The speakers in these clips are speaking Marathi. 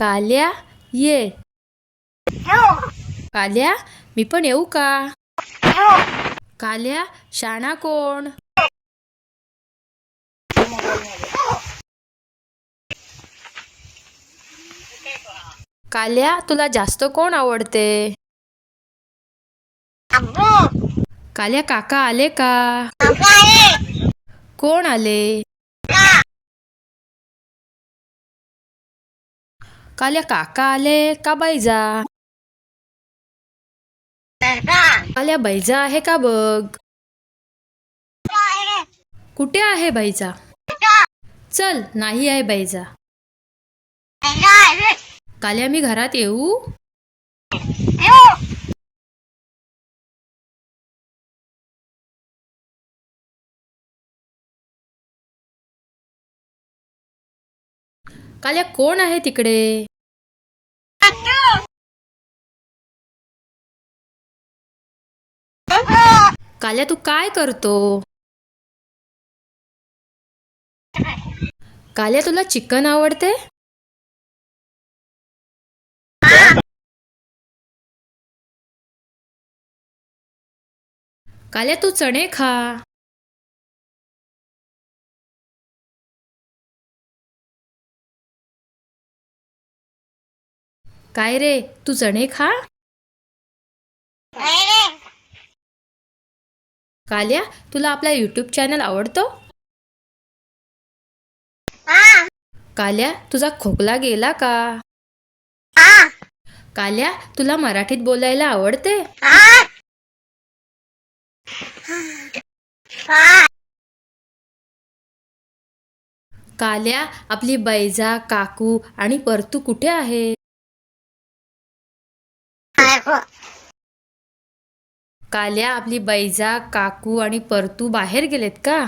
काल्या ये. काल्या मी पण येऊ का? काल्या शाणा कोण? काल्या तुला जास्त कोण आवडते? काल्या काका आले का? कोण आले? काल्या काका आले का बैजा काल्या बैजा आहे का बघ कुठे आहे बैजा चल नाही आहे बैजा काल्या मी घरात येऊ काल्या कोण आहे तिकडे काल्या तू काय करतो? काल्या तुला चिकन आवडते? काल्या तू चणे खा. काय रे तू चणे खा? काल्या तुला आपला युट्यूब चॅनल आवडतो? काल्या तुझा खोकला गेला का? काल्या तुला मराठीत बोलायला आवडते? काल्या आपली बैजा काकू आणि परतू कुठे आहे? काल्या आपली बैजा काकू आणि परतू बाहेर गेलेत का?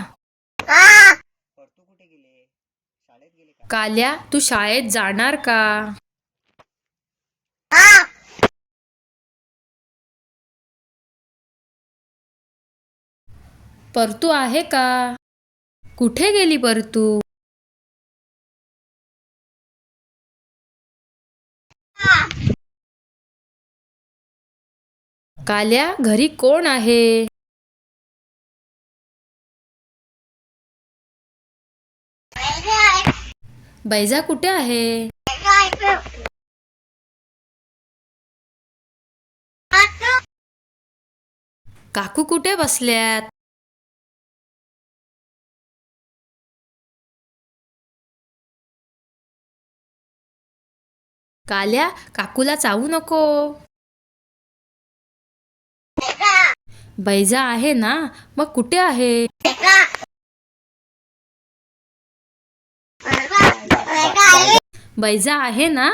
परतू कुठे गेले शाळेत गेले का काल्या तू शाळेत जाणार का? परतू आहे का? कुठे गेली परतू? काल्या घरी कोण आहे? बैजा कुठे आहे? काकू कुठे बसल्यात? काल्या काकूला चावू नको. बैजा आहे ना मग कुठे आहे? बैजा आहे ना?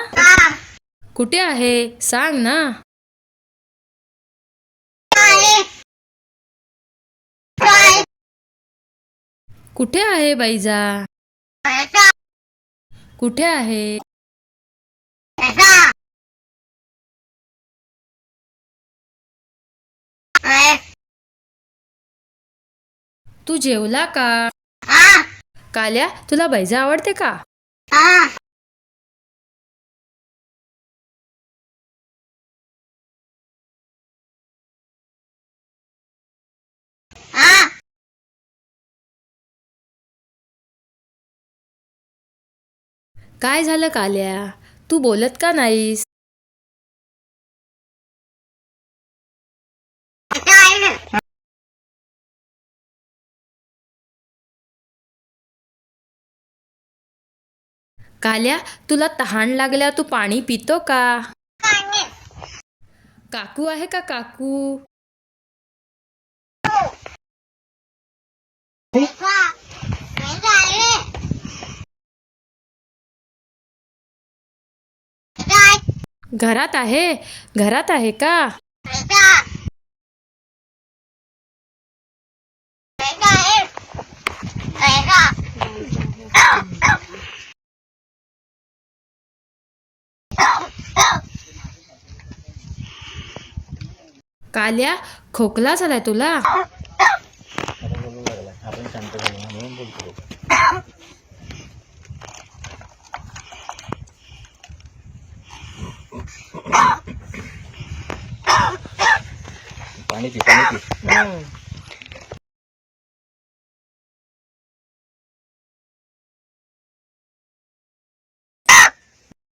कुठे आहे? सांग ना. कुठे आहे बैजा? कुठे आहे? तू जेवला का? काल्या तुला बैजा आवडते का? काय झालं काल्या? तू बोलत का नाहीस? काल्या तुला तहान लागल्या तू पाणी पितो का? काकू आहे का काकू? घरात आहे? घरात आहे का? काल्या खोकला झालाय तुला? पाणी पाणी